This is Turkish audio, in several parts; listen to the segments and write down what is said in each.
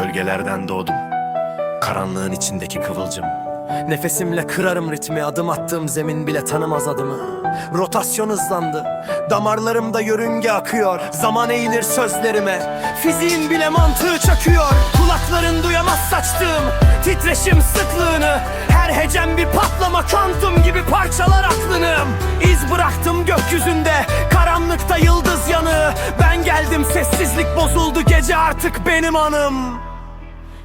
Gölgelerden doğdum. Karanlığın içindeki kıvılcım. Nefesimle kırarım ritmi adım attığım zemin bile tanımaz adımı. Rotasyon hızlandı Damarlarımda yörünge akıyor. Zaman eğilir sözlerime Fiziğin bile mantığı çakıyor Kulakların duyamaz saçtığım Titreşim sıklığını. Her hecem bir patlama Kuantum gibi parçalar aklını. İz bıraktım gökyüzünde Karanlıkta yıldız yanı. Ben geldim sessizlik bozuldu Gece artık benim anım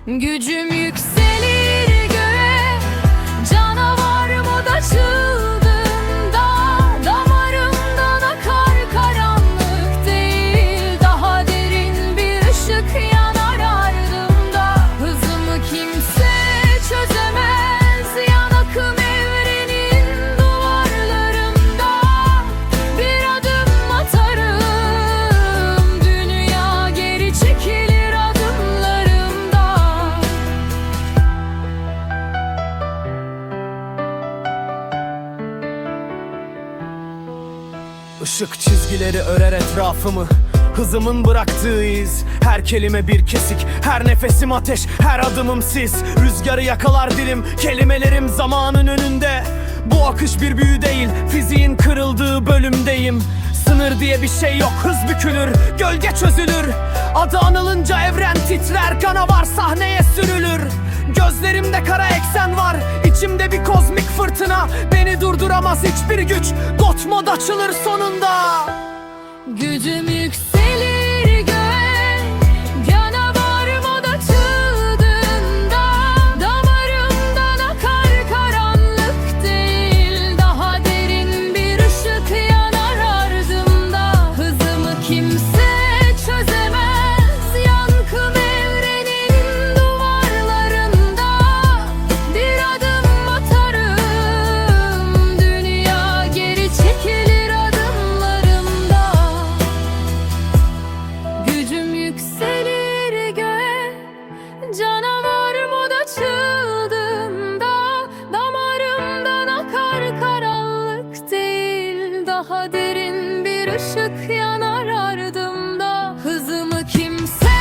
Gücüm yükselir Işık çizgileri örer etrafımı. Hızımın bıraktığı iz. Her kelime bir kesik. Her nefesim ateş. Her adımım sis. Rüzgarı yakalar dilim. Kelimelerim zamanın önünde. Bu akış bir büyü değil. Fiziğin kırıldığı bölümdeyim. Sınır diye bir şey yok. Hız bükülür. Gölge çözülür. Adı anılınca evren titrer. Canavar sahneye sürülür Gözlerimde kara eksen var. İçimde bir kozmik fırtına. Beni durduramaz hiçbir güç. God mod açılır sonunda. Gücüm Çığlığında Damarımdan akar karanlık değil. Daha derin bir ışık yanar ardımda. Hızımı kimse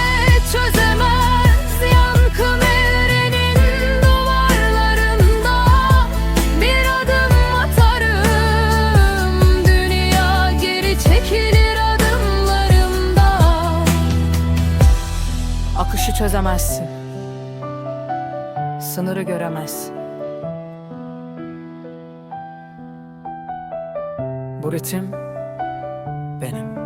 çözemez. Yankım evrenin duvarlarında? Bir adım atarım. Dünya geri çekilir adımlarımda. Akışı çözemezsin sınırı göremez. Bu ritim benim.